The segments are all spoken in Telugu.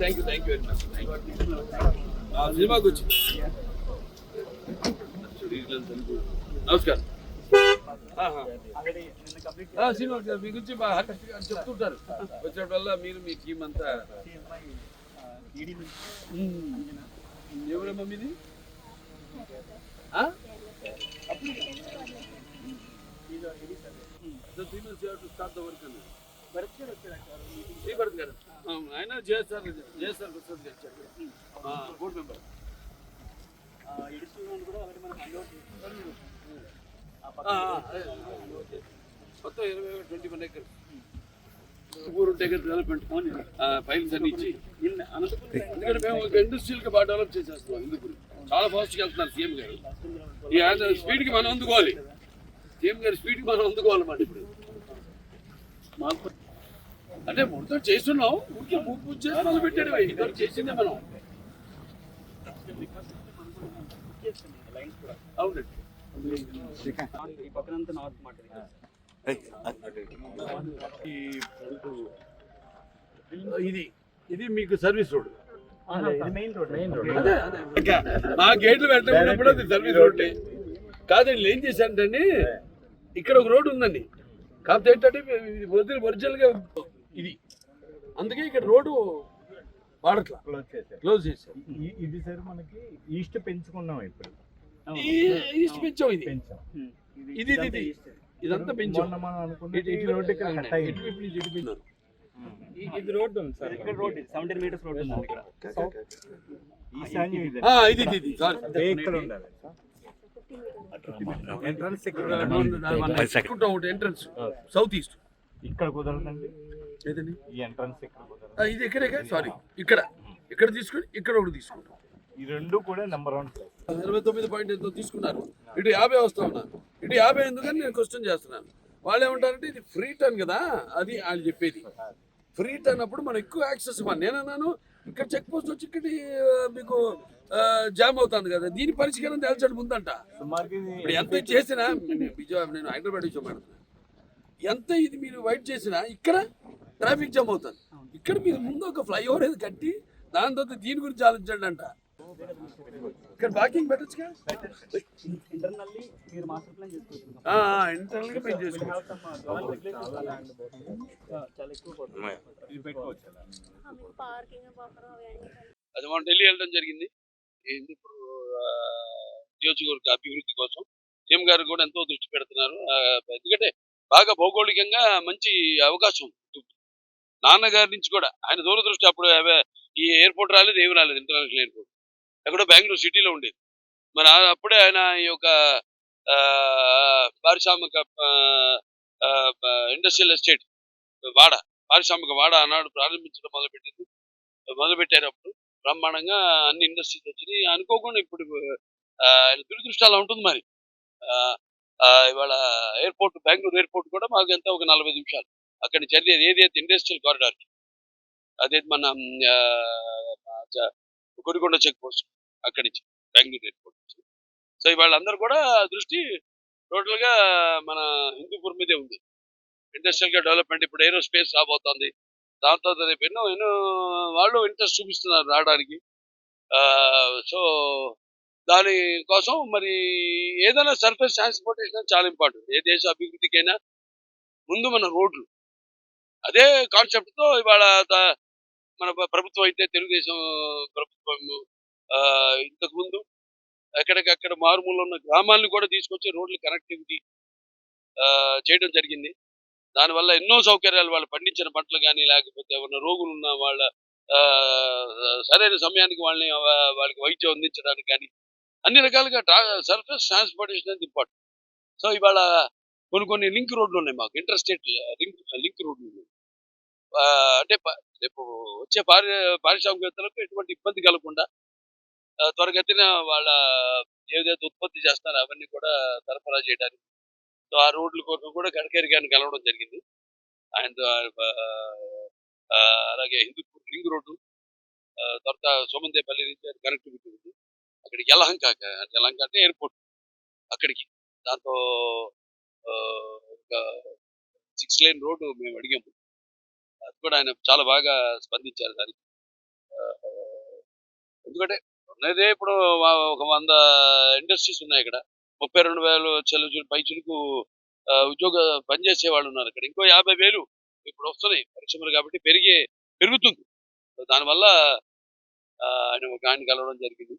Thank you thank you very much సినిమాకి వచ్చి నమస్కారం. సినిమా మీ గురించి బాగా చెప్తుంటారు. వచ్చినప్పుడల్లా మీరు మీ టీం అంతా. మ్మ్. ఎవరమ్మా మీది? అప్పుడు you have to start the work అన్నారు. శ్రీభరత్ గారు ఆయన జేఎస్ఆర్ జేఎస్ఆర్ ప్రసాద్ గారు వచ్చారు ఆ, బోర్డు మెంబర్ మొత్తం ఇరవై ట్వంటీ వన్ ఎకర్స్ ఊరు టెకర్ డెవలప్మెంట్ ఫైల్స్ అన్ని ఇచ్చి ఎందుకంటే మేము ఒక ఇండస్ట్రియల్గా బాగా డెవలప్ చేసేస్తున్నాం హిందూపూర్ చాలా ఫాస్ట్ వెళ్తున్నారు సీఎం గారు ఈ ఆయన కి మనం అందుకోవాలి సీఎం గారి స్పీడ్కి మనం అందుకోవాలన్నమాట ఇప్పుడు అంటే మొత్తం చేస్తున్నాం ఊరికే పూజ పూజ చేసి మొదలు పెట్టాడు ఇద్దరు చేసిందే మనం. అవునండి. ఈ పక్కనంతా నార్త్ మాట ఇది ఇది మీకు సర్వీస్ రోడ్ అదే మా గేట్లు పెట్టినప్పుడు అది సర్వీస్ రోడ్ కాదు వీళ్ళు ఏం చేశారంటే ఇక్కడ ఒక రోడ్డు ఉందండి. కాకపోతే ఏంటంటే వదిలి ఒరిజినల్గా ఇది. అందుకే ఇక్కడ రోడ్డు వాడట్లా. క్లోజ్ చేశారు. క్లోజ్ చేశారు. ఈ- ఇది సార్ మనకి ఈస్ట్ పెంచుకున్నాం ఇప్పుడు. ఈ- ఈస్ట్ పెంచాం ఇది. పెంచాం. ఇది ఇది ఇది ఇదంతా పెంచాం. రోడ్డు. ఇది రోడ్డు ఉంది సార్. ఇక్కడ రోడ్ సెవెంటీన్ మీటర్స్ రోడ్ ఉంది ఇక్కడ. ఈశాన్యం ఇది. ఆ, ఇది ఇది ఇది. సారీ అదే ఇక్కడ ఉండాలి. ఎంట్రన్స్ ఇక్కడ ఎంట్రన్స్ సౌత్ ఈస్ట్ ఇక్కడ కుదరదండి. ఈ ఎంట్రన్స్ ఇక్కడ కుదరదు ఆ, ఇది ఎక్కడే సారీ ఇక్కడ. ఇక్కడ తీసుకొని ఇక్కడ ఒకటి తీసుకుంటాం. ఈ రెండు కూడా నెంబర్ వన్ ప్లేస్ ఇరవై తొమ్మిది పాయింట్ ఎంతో తీసుకున్నారు. ఇటు యాభై వస్తా ఉన్నారు. ఇటు యాభై ఎందుకని నేను క్వశ్చన్ చేస్తున్నాను. వాళ్ళు ఏమంటారంటే ఇది ఫ్రీ టర్న్ కదా? అది వాళ్ళు చెప్పేది. ఫ్రీ టర్న్ అప్పుడు మనం ఎక్కువ యాక్సెస్ ఇవ్వాలి. నేను అన్నాను ఇక్కడ చెక్ పోస్ట్ వచ్చి ఇక్కడ మీకు జామ్ అవుతుంది కదా. దీని పరిష్కారం తేల్చడం ముందంట సుమారుకి ఇప్పుడు ఎంత చేసినా నేను విజయ నేను హైదరాబాద్ నుంచి మాట్లాడుతున్నాను ఎంత ఇది మీరు వైట్ చేసినా ఇక్కడ ట్రాఫిక్ జామ్ అవుతుంది. ఇక్కడ మీరు ముందు ఒక ఫ్లైఓవర్ ఏది కట్టి దాని తర్వాత దీని గురించి ఆలోచించండి అంట ఇక్కడ పార్కింగ్ పెట్టచ్చుగా? ఇంటర్నల్లీ మీరు మాస్టర్ ప్లాన్ చేసుకోవచ్చు. ఇంటర్నల్గా చేసుకోవచ్చు. అది మనం ఢిల్లీ వెళ్ళడం జరిగింది. ఏంది ఇప్పుడు నియోజకవర్గ అభివృద్ధి కోసం సీఎం గారు కూడా ఎంతో దృష్టి పెడుతున్నారు. ఎందుకంటే బాగా భౌగోళికంగా మంచి అవకాశం ఉంది. నాన్నగారి నుంచి కూడా. ఆయన దూరదృష్టి అప్పుడు అవే- ఈ ఎయిర్పోర్ట్ రాలేదు ఏమి రాలేదు ఇంటర్నేషనల్ ఎయిర్పోర్ట్. ఎక్కడో బెంగళూరు సిటీలో ఉండేది. మరి అప్పుడే ఆయన ఈ యొక్క ఆ, పారిశ్రామిక ఇండస్ట్రియల్ ఎస్టేట్ వాడ పారిశ్రామిక వాడ ఆనాడు ప్రారంభించడం మొదలుపెట్టింది. మొదలుపెట్టారు అప్పుడు బ్రహ్మాండంగా అన్ని ఇండస్ట్రీస్ వచ్చినాయి. అనుకోకుండా ఇప్పుడు ఆయన దురదృష్టి అలా ఉంటుంది మరి. ఆ, ఇవాళ ఎయిర్పోర్ట్ బెంగళూరు ఎయిర్పోర్ట్ కూడా మాకు ఎంత ఒక నలభై నిమిషాలు. అక్కడ జరిగేది ఏదైతే ఇండస్ట్రియల్ కారిడార్ అదే మన గుడికొండ చెక్ పోస్ట్ అక్కడి నుంచి బెంగళూరు ఎయిర్పోర్ట్ నుంచి. సో వాళ్ళందరూ కూడా దృష్టి టోటల్గా మన హిందూపూర్ మీదే ఉంది. ఇండస్ట్రియల్గా డెవలప్మెంట్ ఇప్పుడు ఏరోస్పేస్ రాబోతోంది. దాంతో రేపు ఎన్నో ఎన్నో వాళ్ళు ఇంట్రెస్ట్ చూపిస్తున్నారు రావడానికి. సో దాని కోసం మరి ఏదైనా సర్ఫేస్ ట్రాన్స్పోర్టేషన్ చాలా ఇంపార్టెంట్. ఏ దేశ అభివృద్ధికైనా ముందు మన రోడ్లు అదే కాన్సెప్ట్తో ఇవాళ మన ప్రభుత్వం అయితే తెలుగుదేశం ప్రభుత్వం ఇంతకు ముందు ఎక్కడికక్కడ మారుమూల ఉన్న గ్రామాలను కూడా తీసుకొచ్చి రోడ్లు కనెక్టివిటీ చేయడం జరిగింది. దానివల్ల ఎన్నో సౌకర్యాలు వాళ్ళు పండించిన పంటలు కానీ లేకపోతే ఏమన్నా రోగులు ఉన్న వాళ్ళ ఆ, సరైన సమయానికి వాళ్ళని వాళ్ళకి వైద్యం అందించడానికి కానీ అన్ని రకాలుగా ట్రా సర్ఫేస్ ట్రాన్స్పోర్టేషన్ అనేది ఇంపార్టెంట్. సో ఇవాళ కొన్ని కొన్ని లింక్ రోడ్లు ఉన్నాయి మాకు. ఇంటర్ స్టేట్ లింక్ లింక్ రోడ్లు ఉన్నాయి. అంటే రేపు వచ్చే పారి పారిశ్రామికవేత్తలకు ఎటువంటి ఇబ్బంది కలగకుండా త్వరగతిన వాళ్ళ ఏదైతే ఉత్పత్తి చేస్తారో అవన్నీ కూడా సరఫరా చేయడానికి. సో ఆ రోడ్ల కొరకు కూడా గడ్కరీ గారిని కలవడం జరిగింది. అండ్ అలాగే హిందూపూర్ రింగ్ రోడ్డు తర్వాత సోమందేపల్లి నుంచి కనెక్టివిటీ ఉంది. అక్కడికి యలహంక యలహంక అంటే ఎయిర్పోర్ట్ అక్కడికి. దాంతో ఆ, ఒక సిక్స్ లైన్ రోడ్డు మేము అడిగాము. అది కూడా ఆయన చాలా బాగా స్పందించారు దానికి. ఎందుకంటే ఉన్నదే ఇప్పుడు ఒక వంద ఇండస్ట్రీస్ ఉన్నాయి ఇక్కడ. ముప్పై రెండు వేలు చెల్లు పైచులకు ఉద్యోగ పనిచేసే వాళ్ళు ఉన్నారు ఇక్కడ. ఇంకో యాభై వేలు ఇప్పుడు వస్తున్నాయి. పరిశ్రమలు కాబట్టి పెరిగే పెరుగుతుంది. దానివల్ల ఆయన ఒక ఆయన కలవడం జరిగింది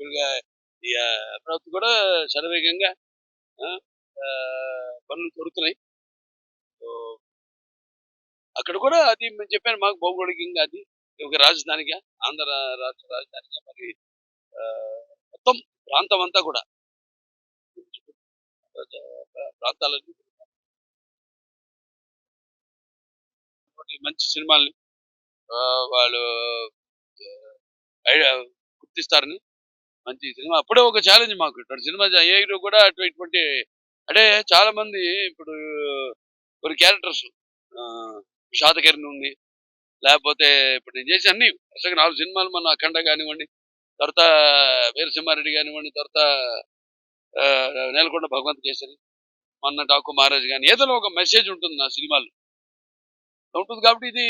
ఇక ప్రభుత్వం కూడా శరవేగంగా ఆ, పనులు దొరుకుతున్నాయి అక్కడ కూడా అది మేము చెప్పాను మాకు భౌగోళికంగా అది ఒక రాజధానిగా ఆంధ్ర రాష్ట్ర రాజధానిగా మరి మొత్తం ప్రాంతం అంతా కూడా. ప్రాంతాలన్నీ మంచి సినిమాల్ని వాళ్ళు గుర్తిస్తారని మంచి సినిమా. అప్పుడే ఒక ఛాలెంజ్ మాకు. ఇక్కడ సినిమా ఏ హీరో కూడా అటు ఇటువంటి అంటే చాలా మంది ఇప్పుడు కొన్ని క్యారెక్టర్స్ విషాదకరణ ఉంది. లేకపోతే ఇప్పుడు నేను చేసి అన్ని. వరుసగా నాలుగు సినిమాలు మన అఖండ కానివ్వండి తర్వాత వీరసింహారెడ్డి కానివ్వండి తర్వాత నేలకొండ భగవంత్ కేసరి మొన్న డాకు మహారాజ్ కానీ ఏదో ఒక మెసేజ్ ఉంటుంది నా సినిమాలో ఉంటుంది కాబట్టి ఇది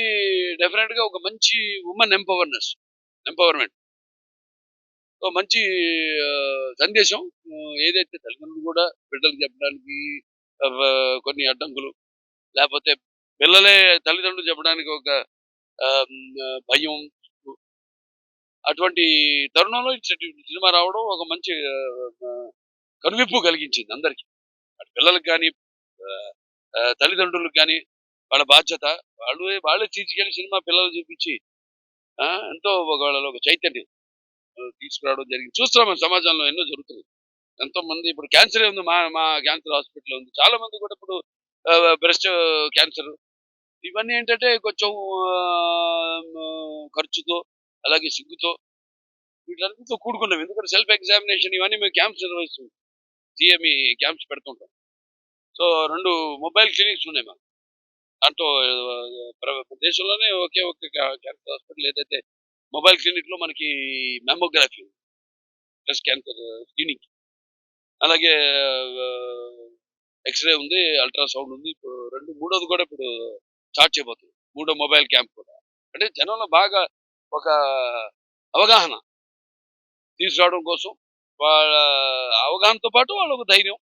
డెఫినెట్గా ఒక మంచి ఉమెన్ ఎంపవర్నెస్ ఎంపవర్మెంట్ మంచి సందేశం. ఏదైతే తల్లిదండ్రులు కూడా బిడ్డలకు చెప్పడానికి కొన్ని అడ్డంకులు లేకపోతే పిల్లలే తల్లిదండ్రులు చెప్పడానికి ఒక ఆ, భయం అటువంటి తరుణంలో ఇటువంటి సినిమా రావడం ఒక మంచి కనువిప్పు కలిగించింది అందరికి. అటు పిల్లలకు కానీ తల్లిదండ్రులకు కానీ వాళ్ళ బాధ్యత. వాళ్ళు వాళ్ళే తీసుకెళ్ళి సినిమా పిల్లలు చూపించి ఆ, ఎంతో ఒక ఒక చైతన్యం. తీసుకురావడం జరిగింది. చూస్తున్నాం మన సమాజంలో ఎన్నో జరుగుతుంది ఎంతో మంది ఇప్పుడు క్యాన్సర్ ఉంది మా మా క్యాన్సర్ హాస్పిటల్ ఉంది. చాలా మంది కూడా ఇప్పుడు బ్రెస్ట్ క్యాన్సర్ ఇవన్నీ ఏంటంటే కొంచెం ఖర్చుతో అలాగే సిగ్గుతో వీటన్నిటితో కూడుకున్నాం ఎందుకంటే సెల్ఫ్ ఎగ్జామినేషన్ ఇవన్నీ మేము క్యాంప్స్ నిర్వహిస్తున్నాం సిఎంఈ క్యాంప్స్ పెడుతుంటాం. సో రెండు మొబైల్ క్లినిక్స్ ఉన్నాయి మాకు. దాంట్లో దేశంలోనే ఒకే ఒక క్యాన్సర్ హాస్పిటల్ ఏదైతే మొబైల్ క్లినిక్లో మనకి మెమోగ్రఫీ బ్రెస్ట్ క్యాన్సర్ స్క్రీనింగ్. అలాగే ఎక్స్రే ఉంది అల్ట్రాసౌండ్ ఉంది. ఇప్పుడు రెండు మూడోది కూడా ఇప్పుడు స్టార్ట్ చేయబోతుంది. మూడో మొబైల్ క్యాంప్ కూడా. అంటే జనంలో బాగా ఒక అవగాహన తీసుకురావడం కోసం వాళ్ళ అవగాహనతో పాటు వాళ్ళ ఒక ధైర్యం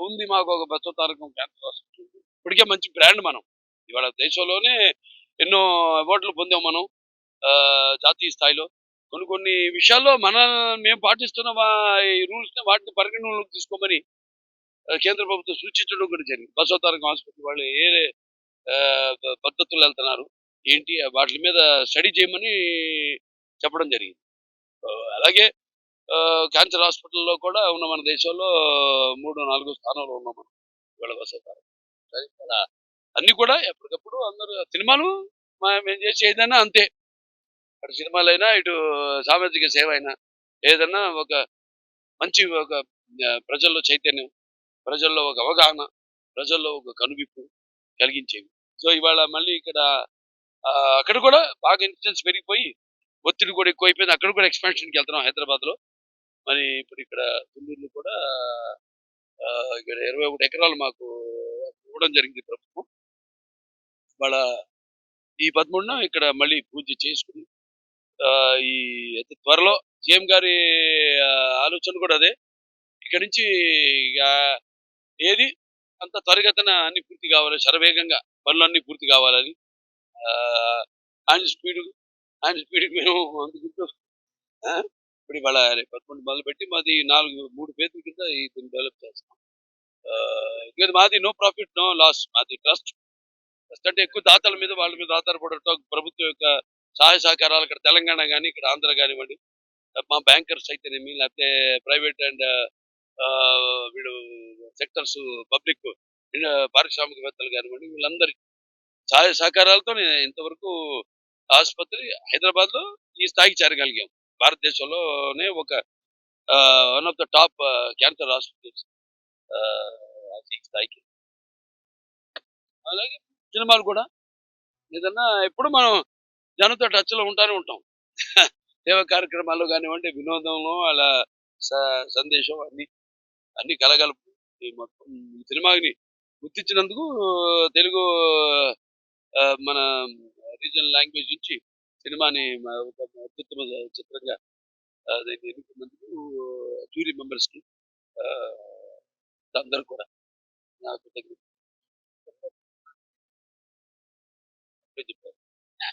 ఉంది. మాకు ఒక బస్సు తారకం క్యాన్సర్ హాస్పిటల్ ఇప్పటికే మంచి బ్రాండ్ మనం. ఇవాళ దేశంలోనే ఎన్నో అవార్డులు పొందాం మనం. జాతీయ స్థాయిలో. కొన్ని కొన్ని విషయాల్లో మన మేము పాటిస్తున్న ఈ రూల్స్ వాటిని పరిగణనలోకి తీసుకోమని కేంద్ర ప్రభుత్వం సూచించడం కూడా జరిగింది. బసవతారకం హాస్పిటల్ వాళ్ళు ఏ పద్ధతులు వెళ్తున్నారు ఏంటి వాటి మీద స్టడీ చేయమని చెప్పడం జరిగింది. అలాగే ఆ, క్యాన్సర్ హాస్పిటల్లో కూడా ఉన్న మన దేశంలో మూడు నాలుగు స్థానంలో ఉన్నాం మనం ఇవాళ బసవతారకం అన్నీ అన్ని కూడా ఎప్పటికప్పుడు అందరూ సినిమాలు మేము చేసి ఏదైనా అంతే. అటు సినిమాలైనా ఇటు సామాజిక సేవ అయినా ఏదన్నా ఒక మంచి ఒక ప్రజల్లో చైతన్యం ప్రజల్లో ఒక అవగాహన ప్రజల్లో ఒక కనువిప్పు కలిగించేవి. సో ఇవాళ మళ్ళీ ఇక్కడ ఆ, అక్కడ కూడా బాగా ఇన్ఫ్లుయెన్స్ పెరిగిపోయి ఒత్తిడి కూడా ఎక్కువైపోయింది. అక్కడ కూడా ఎక్స్పాన్షన్కి వెళ్తున్నాం హైదరాబాద్లో మరి ఇప్పుడు ఇక్కడ తుండూరులో కూడా ఇక్కడ ఇరవై ఒకటి ఎకరాలు మాకు ఇవ్వడం జరిగింది ప్రభుత్వం. వాళ్ళ ఈ పదమూడున ఇక్కడ మళ్ళీ పూజ చేసుకుని ఈ అతి త్వరలో సీఎం గారి ఆలోచన కూడా అదే. ఇక్కడి నుంచి ఇక ఏది అంత త్వరగతన అన్ని పూర్తి కావాలి శరవేగంగా పనులు అన్ని పూర్తి కావాలని ఆయన స్పీడ్ ఆయన స్పీడ్కి మేము అందుకుంటూ ఆ, ఇప్పుడు ఇవాళ పదకొండు మొదలుపెట్టి మాది నాలుగు మూడు పేర్ల కింద ఈ దీన్ని డెవలప్ చేస్తాం. ఆ, ఇది మాది నో ప్రాఫిట్ నో లాస్ మాది ట్రస్ట్. ట్రస్ట్ అంటే ఎక్కువ దాతల మీద వాళ్ళ మీద ఆధారపడటం ప్రభుత్వం యొక్క సహాయ సహకారాలు ఇక్కడ తెలంగాణ కానీ ఇక్కడ ఆంధ్ర కానివ్వండి మా బ్యాంకర్స్ అయితేనేమి లేకపోతే ప్రైవేట్ అండ్ వీడు సెక్టర్స్ పబ్లిక్ పారిశ్రామికవేత్తలు కానివ్వండి వీళ్ళందరికీ సహాయ సహకారాలతో నేను ఇంతవరకు ఆసుపత్రి హైదరాబాద్లో ఈ స్థాయికి చేరగలిగాం. భారతదేశంలోనే ఒక one of the top cancer hospitals ఈ స్థాయికి. అలాగే సినిమాలు కూడా ఏదన్నా ఎప్పుడు మనం జనంతో టచ్లో ఉంటానే ఉంటాం సేవ కార్యక్రమాల్లో కానివ్వండి వినోదంలో అలా స- సందేశం అన్ని అన్ని కలగలుపు మొత్తం సినిమాని గుర్తించినందుకు తెలుగు మన రీజనల్ లాంగ్వేజ్ నుంచి సినిమాని ఒక అత్యుత్తమ చిత్రంగా దీన్ని ఎన్నుకున్నందుకు జూరీ మెంబర్స్కి అందరూ కూడా నాకు కృతజ్ఞతలు.